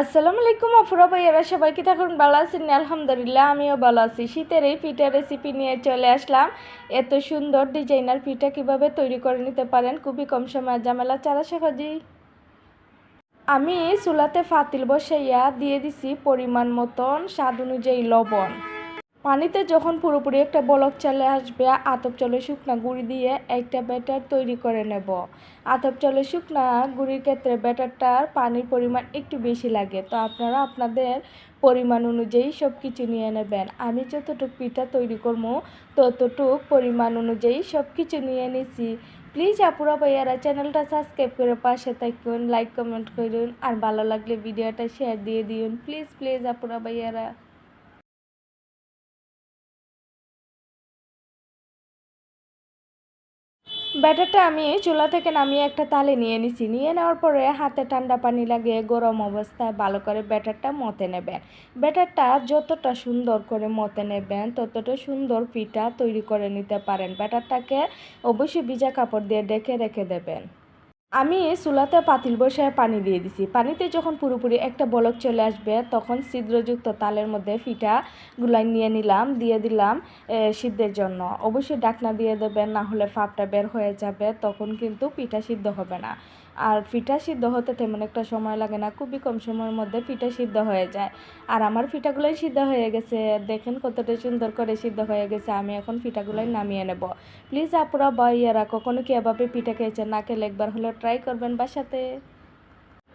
আসসালামু আলাইকুম আফুরা ভাইয়ারা, সবাই কি তখন ভালো আছেন? আলহামদুলিল্লাহ, আমিও ভালো আছি। শীতের এই পিঠা রেসিপি নিয়ে চলে আসলাম। এত সুন্দর ডিজাইনার পিঠা কীভাবে তৈরি করে নিতে পারেন? খুবই কম সময় জামেলা চারা সহজেই। আমি চুলাতে ফাতিল বসাইয়া দিয়ে দিছি পরিমাণ মতন, স্বাদ অনুযায়ী লবণ। পানিতে যখন পুরোপুরি একটা বলক চলে আসবে, আতপ চলে শুকনা গুঁড়ি দিয়ে একটা ব্যাটার তৈরি করে নেব। আতপ চলে শুকনা গুঁড়ির ক্ষেত্রে ব্যাটারটার পানির পরিমাণ একটু বেশি লাগে। তো আপনারা আপনাদের পরিমাণ অনুযায়ী সব কিছু নিয়ে নেবেন। আমি যতটুকু পিঠা তৈরি করব, ততটুক পরিমাণ অনুযায়ী সব কিছু নিয়ে নিছি। প্লিজ আপুরা ভাইয়ারা চ্যানেলটা সাবস্ক্রাইব করে পাশে থাকুন, লাইক, কমেন্ট করুন। আর ভালো লাগলে ভিডিওটা শেয়ার দিয়ে দিন। প্লিজ প্লিজ আপুরা ভাইয়ারা। ব্যাটারটা আমি চুলা থেকে নামিয়ে একটা তালে নিয়ে নিছি। নিয়ে নেওয়ার পরে হাতে ঠান্ডা পানি লাগিয়ে গরম অবস্থায় ভালো করে ব্যাটারটা মতে নেবেন। ব্যাটারটা যতটা সুন্দর করে মতে নেবেন, ততটা সুন্দর পিঠা তৈরি করে নিতে পারেন। ব্যাটারটাকে অবশ্যই ভিজা কাপড় দিয়ে ডেকে রেখে দেবেন। আমি চুলাতে পাতিল বসায় পানি দিয়ে দিছি। পানিতে যখন পুরোপুরি একটা বলক চলে আসবে, তখন ছিদ্রযুক্ত তালের মধ্যে ফিটা গুলাই নিয়ে নিলাম, দিয়ে দিলাম সিদ্ধের জন্য। অবশ্যই ডাকনা দিয়ে দেবেন, না হলে ফাপটা বের হয়ে যাবে, তখন কিন্তু পিঠা সিদ্ধ হবে না। আর পিঠা সিদ্ধ হতে তেমন একটা সময় লাগে না, খুবই কম সময়ের মধ্যে পিঠা সিদ্ধ হয়ে যায়। আর আমার পিঠাগুলোই সিদ্ধ হয়ে গেছে, দেখেন কতটা সুন্দর করে সিদ্ধ হয়ে গেছে, আমি এখন পিঠাগুলোই নামিয়ে নেব। প্লিজ আপুরা বা ইয়ারা কখনো কি এভাবে পিঠা খেয়েছেন? না খেলে একবার হলে ট্রাই করবেন বাসাতে।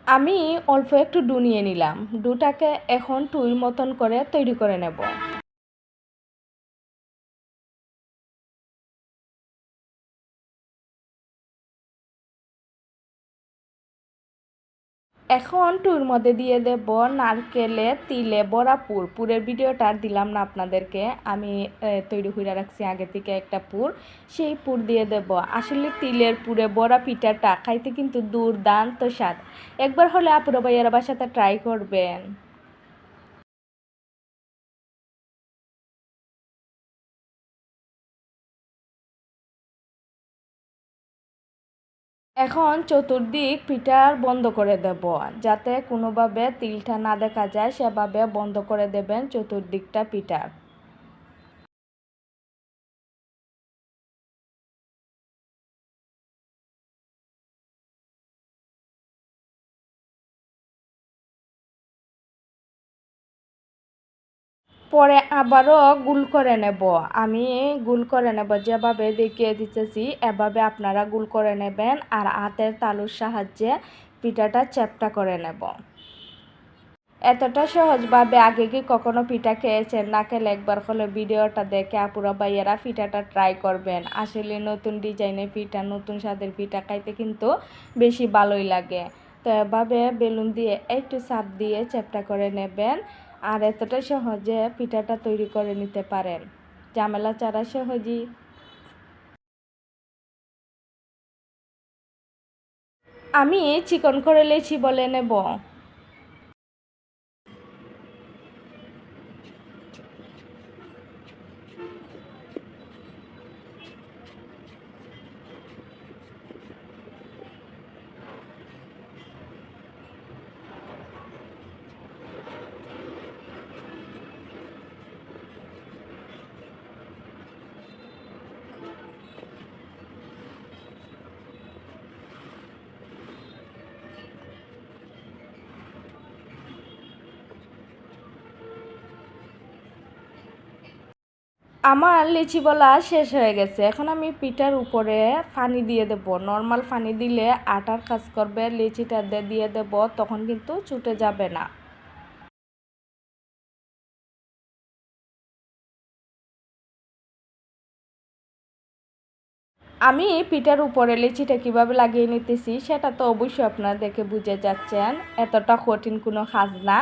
আমি অল্প একটু ডু নিয়ে নিলাম, ডুটাকে এখন টুইর মতন করে তৈরি করে নেব। এখন টুর মধ্যে দিয়ে দেব নারকেলে তিলে বড়া পুর পুরের ভিডিওটা আর দিলাম না আপনাদেরকে। আমি তৈরি করে রাখছি আগে থেকে একটা পুর। সেই পুর দিয়ে দেব। আসলে তিলের পুরে বড়া পিঠাটা খাইতে কিন্তু দুর্দান্ত স্বাদ। একবার হলে আপুরা ভাইয়ারা বাসাতে ট্রাই করবেন। এখন চতুর্দিক পিঠার বন্ধ করে দেব, যাতে কোনোভাবে তিলটা না দেখা যায়, সেভাবে বন্ধ করে দেবেন চতুর্দিকটা পিঠার পরে আবারও গুল করে নেব। আমি গুল করে নেব, যেভাবে দেখিয়ে দিতেছি, এভাবে আপনারা গুল করে নেবেন আর হাতের তালুর সাহায্যে পিঠাটা চ্যাপটা করে নেব। এতটা সহজভাবে আগে কি কখনো পিঠা খেয়েছেন? না খেলে একবার হলে ভিডিওটা দেখে আপুরা ভাইয়েরা পিঠাটা ট্রাই করবেন। আসলে নতুন ডিজাইনের পিঠা, নতুন স্বাদের পিঠা খাইতে কিন্তু বেশি ভালোই লাগে। তো এভাবে বেলুন দিয়ে একটু চাপ দিয়ে চ্যাপটা করে নেবেন। আর এতটা সহজে পিঠাটা তৈরি করে নিতে পারেন। জামেলা চারা সহজেই। আমি চিকন করে লেছি বলে নেব। আমার লিচি বলা শেষ হয়ে গেছে। এখন আমি পিঠার উপরে ফানি দিয়ে দেব। নর্মাল ফানি দিলে আটার কাজ করবে, লিচিটা দিয়ে দেব, তখন কিন্তু ছুটে যাবে না। আমি পিঠার উপরে লিচিটা কীভাবে লাগিয়ে নিতেছি, সেটা তো অবশ্যই আপনারা দেখে বুঝে যাচ্ছেন। এতটা কঠিন কোনো কাজ না।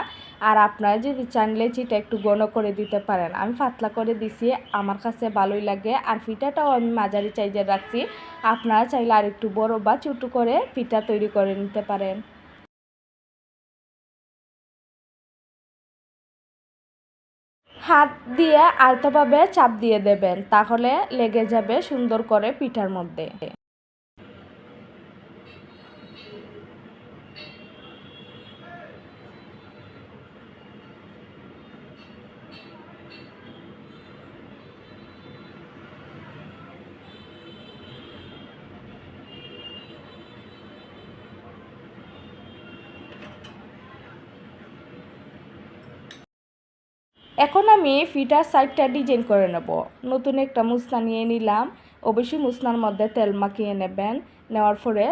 আর আপনারা যদি চান লিচিটা একটু ঘন করে দিতে পারেন, আমি পাতলা করে দিছি, আমার কাছে ভালোই লাগে। আর পিঠাটাও আমি মাঝারি চাইজে রাখছি, আপনারা চাইলে আর একটু বড় বা ছোটো করে পিঠা তৈরি করে নিতে পারেন। হাত দিয়ে আলতোভাবে চাপ দিয়ে দেবেন, তাহলে লেগে যাবে সুন্দর করে পিঠার মধ্যে। এখন আমি ফিটার সাইডটা ডিজাইন করে নেব। নতুন একটা মুসনা নিয়ে নিলাম। অবশ্যই মুসনার মধ্যে তেল মাখিয়ে নেবেন। নেওয়ার পরে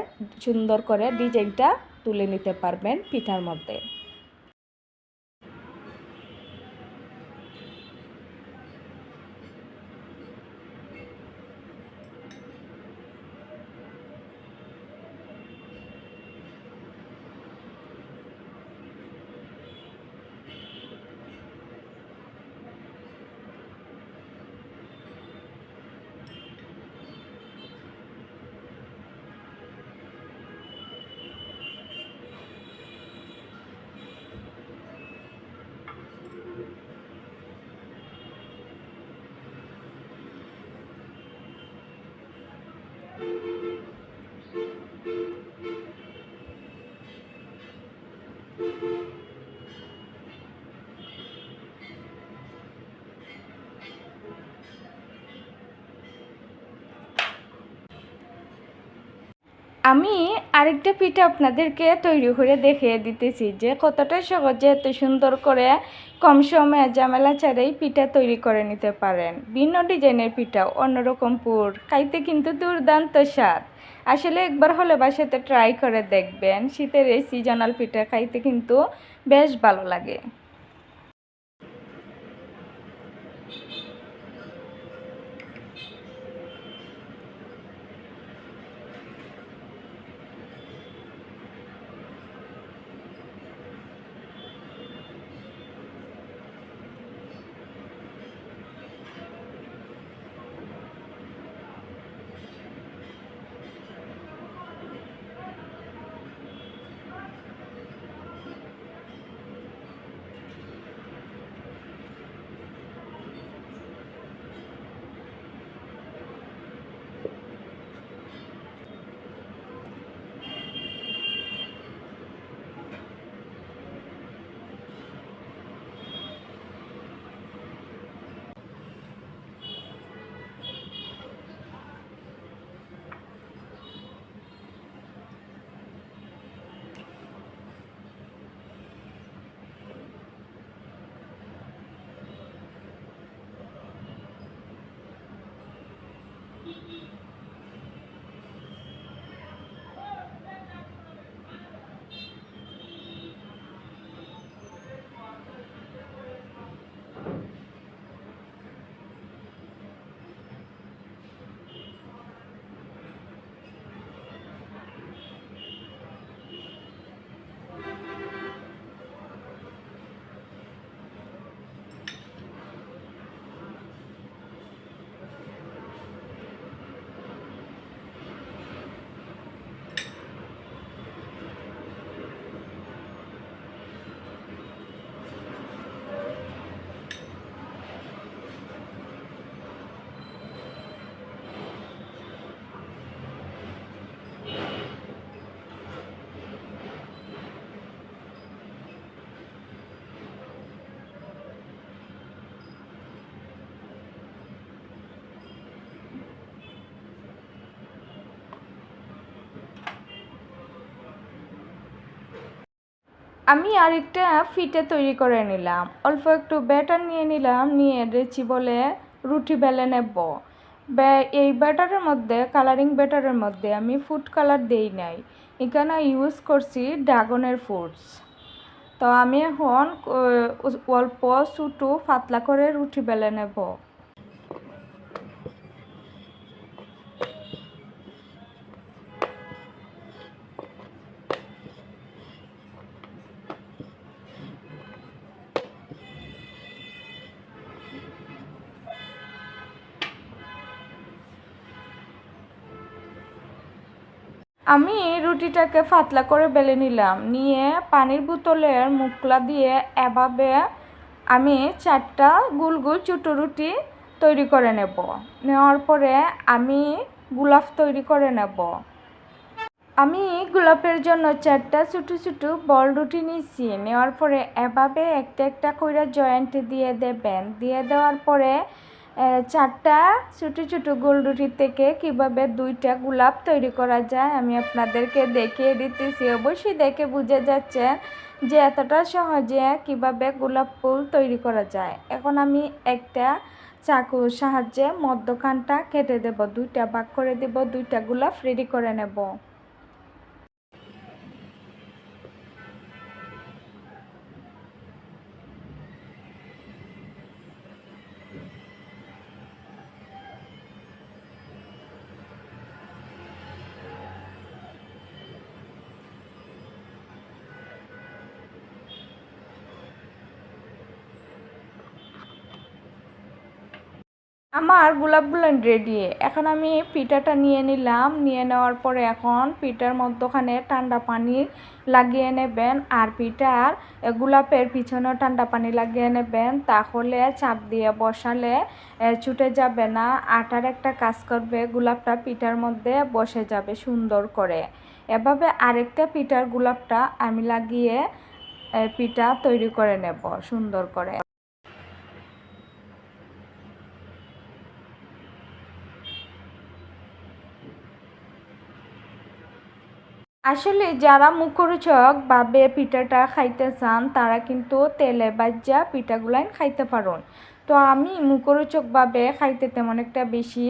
সুন্দর করে ডিজাইনটা তুলে নিতে পারবেন পিঠার মধ্যে। আমি আরেকটা পিঠা আপনাদেরকে তৈরি করে দেখিয়ে দিতেছি যে কতটা সহজে এত সুন্দর করে কম সময়ে জামেলা ছাড়াই পিঠা তৈরি করে নিতে পারেন। ভিন্ন ডিজাইনের পিঠা, অন্যরকম পুর, খাইতে কিন্তু দুর্দান্ত স্বাদ। আসলে একবার হলে বাসাতে ট্রাই করে দেখবেন, শীতের এই সিজনাল পিঠা খাইতে কিন্তু বেশ ভালো লাগে। আমি আরেকটা ফিতে তৈরি করে নিলাম। অল্প একটু ব্যাটার নিয়ে নিলাম, নিয়ে রেচি বলে রুটি বেলে নেব। এই ব্যাটারের মধ্যে কালারিং ব্যাটারের মধ্যে আমি ফুড কালার দেই নাই। এখানে ইউজ করছি ড্রাগনের ফুডস তো আমি এখন অল্প ছোটো পাতলা করে রুটি বেলে নেব। আমি রুটিটাকে পাতলা করে বেলে নিলাম। নিয়ে পানির বোতলের মুখলা দিয়ে এভাবে আমি চারটা গুল গুল ছোটো রুটি তৈরি করে নেব। নেওয়ার পরে আমি গোলাপ তৈরি করে নেব। আমি গোলাপের জন্য চারটা ছোটো ছোটো বল রুটি নিয়েছি। নেওয়ার পরে এভাবে একটা একটা করে জয়েন্ট দিয়ে দেবেন। দিয়ে দেওয়ার পরে চারটা ছোটো ছোটো গোল রুটি থেকে কীভাবে দুইটা গোলাপ তৈরি করা যায় আমি আপনাদেরকে দেখিয়ে দিতেছি। অবশ্যই দেখে বুঝে যাচ্ছে যে এতটা সহজে কীভাবে গোলাপ ফুল তৈরি করা যায়। এখন আমি একটা চাকুর সাহায্যে মধ্যখানটা কেটে দেব, দুইটা ভাগ করে দেব, দুইটা গোলাপ রেডি করে নেব। আমার গোলাপগুলো রেডি এখন আমি পিঠাটা নিয়ে নিলাম। নিয়ে নেওয়ার পরে এখন পিঠার মধ্যখানে ঠান্ডা পানি লাগিয়ে নেবেন। আর পিঠার গোলাপের পিছনেও ঠান্ডা পানি লাগিয়ে নেবেন। তাহলে চাপ দিয়ে বসালে ছুটে যাবে না। আটার একটা কাজ করবে, গোলাপটা পিঠার মধ্যে বসে যাবে সুন্দর করে। এভাবে আরেকটা পিঠার গোলাপটা আমি লাগিয়ে পিঠা তৈরি করে নেব সুন্দর করে। আসলে যারা মুখরোচক ভাবে পিঠাটা খাইতে চান, তারা কিন্তু তেলে বাজ্যা পিঠাগুলাই খাইতে পারুন। তো আমি মুখরোচকভাবে খাইতে তেমন একটা বেশি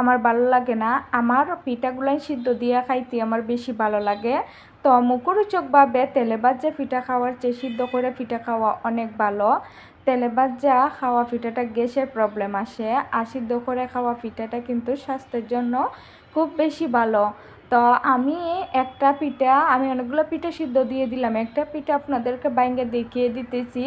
আমার ভালো লাগে না। আমার পিঠাগুলাই সিদ্ধ দিয়ে খাইতে আমার বেশি ভালো লাগে। তো মুখরোচকভাবে তেলে বাজ্যা পিঠা খাওয়ার চেয়ে সিদ্ধ করে পিঠা খাওয়া অনেক ভালো। তেলে বাজ্যা খাওয়া পিঠাটা গ্যাসের প্রবলেম আসে। আর সিদ্ধ করে খাওয়া পিঠাটা কিন্তু স্বাস্থ্যের জন্য খুব বেশি ভালো। তো আমি একটা পিঠা, আমি অনেকগুলো পিঠা সিদ্ধ দিয়ে দিলাম। একটা পিঠা আপনাদেরকে বাইঙ্গে দেখিয়ে দিতেছি।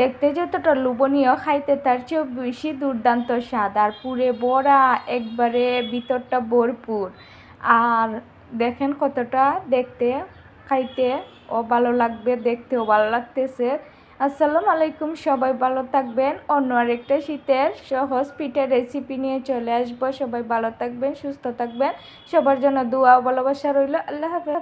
দেখতে যতটা লোভনীয়, খাইতে তার চেয়েও বেশি দুর্দান্ত স্বাদ। আর পুরে বড়া একবারে ভিতরটা ভরপুর। আর দেখেন কতটা দেখতে, খাইতে ও ভালো লাগবে, দেখতেও ভালো লাগতেছে। আসসালামু আলাইকুম, সবাই ভালো থাকবেন। অন্য আরেকটা শীতের সহজ পিঠের রেসিপি নিয়ে চলে আসব। সবাই ভালো থাকবেন, সুস্থ থাকবেন। সবার জন্য দোয়া ভালোবাসা রইল। আল্লাহ হাফেজ।